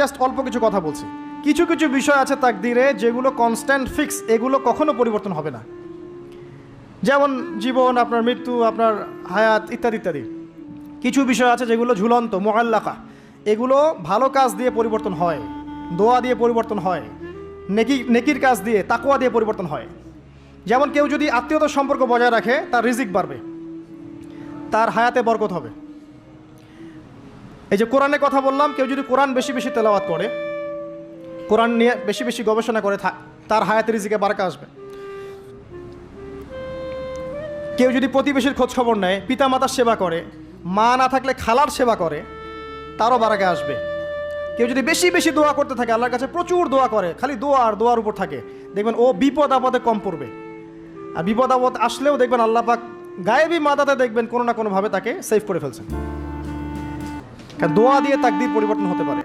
Just অল্প কিছু কথা বলছি। কিছু কিছু বিষয় আছে তাকদিরে যেগুলো কনস্ট্যান্ট ফিক্স এগুলো কখনো পরিবর্তন হবে না। যেমন জীবন, আপনার মৃত্যু, আপনার হায়াত ইত্যাদি ইত্যাদি। কিছু বিষয় আছে যেগুলো ঝুলন্ত মোয়াল্লাকা এগুলো ভালো কাজ দিয়ে পরিবর্তন হয়, দোয়া দিয়ে পরিবর্তন হয়, নেকি, নেকির কাজ দিয়ে তাকুয়া দিয়ে পরিবর্তন হয়। যেমন কেউ যদি আত্মীয়তার সম্পর্ক বজায় রাখে, তার রিজিক বাড়বে। তার হায়াতে বরকত হবে। এই যে কোরআনের কথা বললাম, কেউ যদি কোরআন বেশি বেশি তেলাওয়াত করে, কোরআন নিয়ে বেশি বেশি গবেষণা করে তার হায়াতের রিজিকে বারাকা আসবে। কেউ যদি প্রতিবেশীর খোঁজ খবর নেয়, পিতামাতার সেবা করে, মা না থাকলে খালার সেবা করে, তারও বারাকা আসবে। কেউ যদি বেশি বেশি দোয়া করতে থাকে, আল্লাহর কাছে প্রচুর দোয়া করে, খালি দোয়া আর দোয়ার উপর থাকে, দেখবেন ও বিপদ আপদে কম পড়বে। আর বিপদ আপদ আসলেও দেখবেন আল্লাহ পাক গায়েবী মাদাতে দেখবেন কোনো না কোনোভাবে তাকে সেভ করে ফেলছেন। দোয়া দিয়ে তাকদির পরিবর্তন হতে পারে।